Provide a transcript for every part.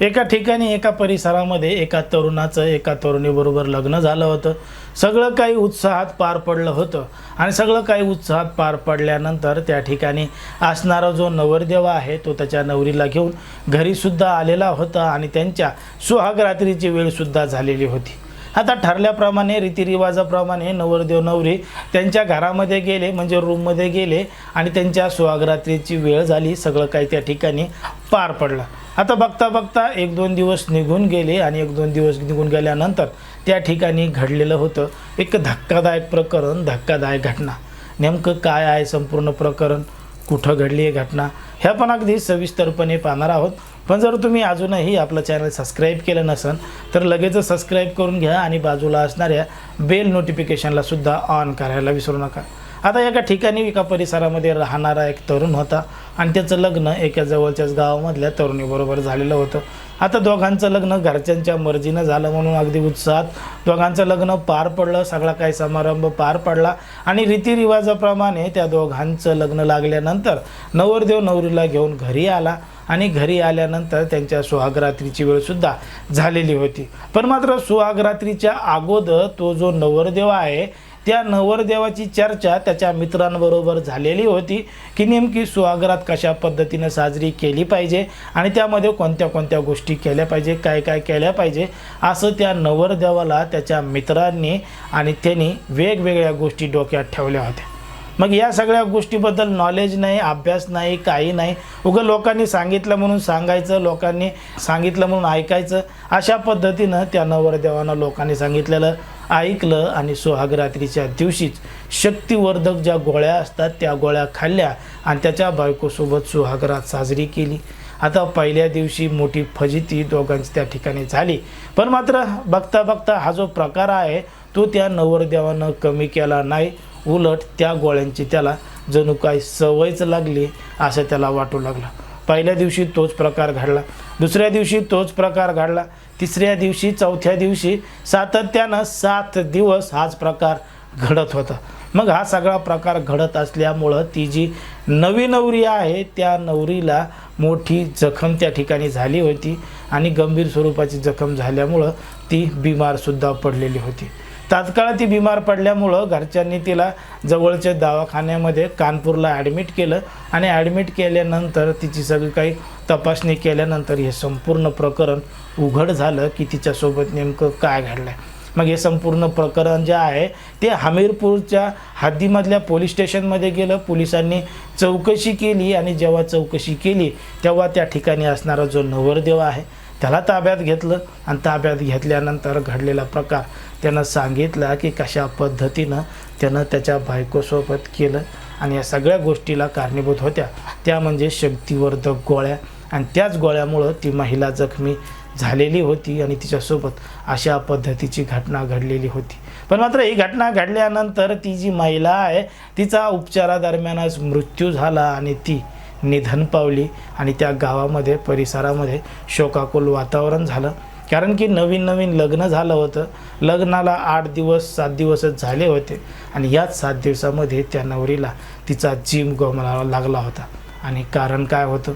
एका ठिकाणी एका परिसरामध्ये एका तरुणाचं एका तरुणीबरोबर लग्न झालं होतं. सगळं काही उत्साहात पार पडलं होतं. आणि सगळं काही उत्साहात पार पडल्यानंतर त्या ठिकाणी असणारा जो नवरदेव आहे तो त्याच्या नवरीला घेऊन घरीसुद्धा आलेला होता आणि त्यांच्या सुहागरात्रीची वेळसुद्धा झालेली होती. आता ठरल्याप्रमाणे रीतिरिवाजाप्रमाणे नवरदेव नवरी त्यांच्या घरामध्ये गेले म्हणजे रूममध्ये गेले आणि त्यांच्या सुहागरात्रीची वेळ झाली. सगळं काही त्या ठिकाणी पार पडलं. आता बघता बघता एक दोन दिवस निघून गेले आणि एक दोन दिवस निघून गेल्यानंतर त्या ठिकाणी घडलेलं होतं एक धक्कादायक प्रकरण धक्कादायक घटना. नेमकं काय आहे संपूर्ण प्रकरण? कुठं घडली आहे घटना? ह्या पण अगदी सविस्तरपणे पाहणार आहोत. पण जर तुम्ही अजूनही आपलं चॅनल सबस्क्राईब केलं नसेल तर लगेचच सबस्क्राईब करून घ्या आणि बाजूला असणाऱ्या बेल नोटिफिकेशनला सुद्धा ऑन करायला विसरू नका. आता एका ठिकाणी एका परिसरामध्ये राहणारा एक तरुण होता. आणि त्याचं लग्न एका जवळच्याच गावामधल्या तरुणीबरोबर झालेलं होतं. आता दोघांचं लग्न घरच्यांच्या मर्जीनं झालं म्हणून अगदी उत्साहात दोघांचं लग्न पार पडलं सगळा काही समारंभ पार पडला आणि रीतिरिवाजाप्रमाणे त्या दोघांचं लग्न लागल्यानंतर नवरदेव नवरीला घेऊन घरी आला आणि घरी आल्यानंतर त्यांच्या सुहागरात्रीची वेळसुद्धा झालेली होती. पण मात्र सुहागरात्रीच्या अगोदर तो जो नवरदेव आहे त्या नवरदेवाची चर्चा त्याच्या मित्रांबरोबर झालेली होती की नेमकी सुहागरात कशा पद्धतीनं साजरी केली पाहिजे आणि त्यामध्ये कोणत्या कोणत्या गोष्टी केल्या पाहिजे काय काय केल्या पाहिजे असं त्या नवरदेवाला त्याच्या मित्रांनी आणि त्यांनी वेगवेगळ्या गोष्टी डोक्यात ठेवल्या होत्या. मग या सगळ्या गोष्टीबद्दल नॉलेज नाही अभ्यास नाही काही नाही. उगं लोकांनी सांगितलं म्हणून सांगायचं लोकांनी सांगितलं म्हणून ऐकायचं. अशा पद्धतीनं त्या नवरदेवानं लोकांनी सांगितलेलं ऐकलं आणि सुहागरात्रीच्या दिवशीच शक्तिवर्धक ज्या गोळ्या असतात त्या गोळ्या खाल्ल्या आणि त्याच्या बायकोसोबत सुहागरात साजरी केली. आता पहिल्या दिवशी मोठी फजिती दोघांची त्या ठिकाणी झाली. पण मात्र बघता बघता हा जो प्रकार आहे तो त्या नवरदेवानं कमी केला नाही. उलट त्या गोळ्यांची त्याला जणू काही सवयच लागली असं त्याला वाटू लागलं. पहिल्या दिवशी तोच प्रकार घडला. दुसऱ्या दिवशी तोच प्रकार घडला. तिसऱ्या दिवशी चौथ्या दिवशी सातत्यानं सात दिवस हाच प्रकार घडत होता. मग हा सगळा प्रकार घडत असल्यामुळं ती जी नवी नवरी आहे त्या नवरीला मोठी जखम त्या ठिकाणी झाली होती आणि गंभीर स्वरूपाची जखम झाल्यामुळं ती बिमारसुद्धा पडलेली होती. तात्काळ ती बिमार पडल्यामुळं घरच्यांनी तिला जवळच्या दवाखान्यामध्ये कानपूरला ॲडमिट केलं आणि ॲडमिट केल्यानंतर तिची सगळी काही तपासणी केल्यानंतर हे संपूर्ण प्रकरण उघड झालं की तिच्यासोबत नेमकं काय घडलं आहे मग हे संपूर्ण प्रकरण जे आहे ते हमीरपूरच्या हद्दीमधल्या पोलीस स्टेशनमध्ये गेलं. पोलिसांनी चौकशी केली आणि जेव्हा चौकशी केली तेव्हा त्या ठिकाणी असणारा जो नवरदेव आहे त्याला ताब्यात घेतलं आणि ताब्यात घेतल्यानंतर घडलेला प्रकार त्यानं सांगितलं की कशा पद्धतीनं त्यानं त्याच्या बायकोसोबत केलं. आणि या सगळ्या गोष्टीला कारणीभूत होत्या. त्या म्हणजे शक्तिवर्धक गोळ्या. आणि त्याच गोळ्यामुळं ती महिला जखमी झालेली होती आणि तिच्यासोबत अशा पद्धतीची घटना घडलेली होती. पण मात्र ही घटना घडल्यानंतर ती जी महिला आहे तिचा उपचारादरम्यानच मृत्यू झाला आणि ती निधन पावली. आणि त्या गावामध्ये परिसरामध्ये शोकाकुल वातावरण झालं. कारण की नवीन नवीन लग्न झालं होतं. लग्नाला आठ दिवस सात दिवसच झाले होते. आणि याच सात दिवसामध्ये त्या नवरीला तिचा जीव गमावा लागला होता. आणि कारण काय होतं?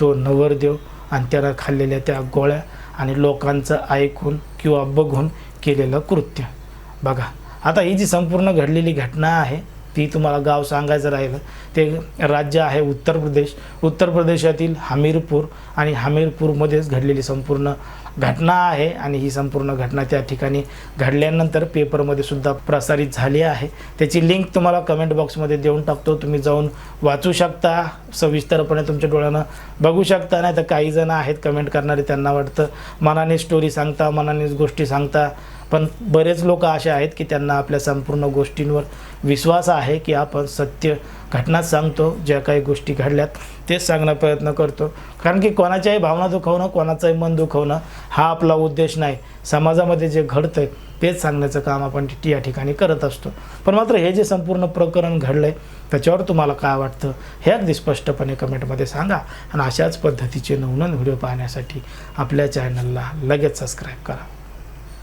तो नवरदेव आणि त्यानं खाल्लेल्या त्या गोळ्या आणि लोकांचं ऐकून किंवा बघून केलेलं कृत्य. बघा आता ही जी संपूर्ण घडलेली घटना आहे ती तुम्हाला गाव सांगायचं राहिलं. ते राज्य आहे उत्तर प्रदेश. उत्तर प्रदेशातील हमीरपूर आणि हमीरपूरमध्येच घडलेली संपूर्ण घटना आहे आणि ही संपूर्ण घटना त्या ठिकाणी घडल्यानंतर पेपरमध्ये सुद्धा प्रसारित झाली आहे. त्याची लिंक तुम्हाला कमेंट बॉक्समध्ये देऊन टाकतो. तुम्ही जाऊन वाचू शकता. सविस्तरपणे तुमच्या डोळ्यानं बघू शकता. नाही तर काही जण आहेत कमेंट करणारे त्यांना वाटतं मनाने स्टोरी सांगता मनानेच गोष्टी सांगता. पण बरेच लोक असे आहेत की त्यांना आपल्या संपूर्ण गोष्टींवर विश्वास आहे की आपण सत्य घटना सांगतो ज्या काही गोष्टी घडल्यात तेच सांगणं प्रयत्न करतो. कारण की कोणाच्याही भावना दुखवणं कोणाचंही मन दुखवणं हा आपला उद्देश नाही. समाजामध्ये जे घडतं आहे तेच सांगण्याचं काम आपण या ठिकाणी करत असतो. पण मात्र हे जे संपूर्ण प्रकरण घडलं आहे त्याच्यावर तुम्हाला काय वाटतं? हे अगदी स्पष्टपणे कमेंटमध्ये सांगा. आणि अशाच पद्धतीचे नवनवीन व्हिडिओ पाहण्यासाठी आपल्या चॅनलला लगेच सबस्क्राईब करा.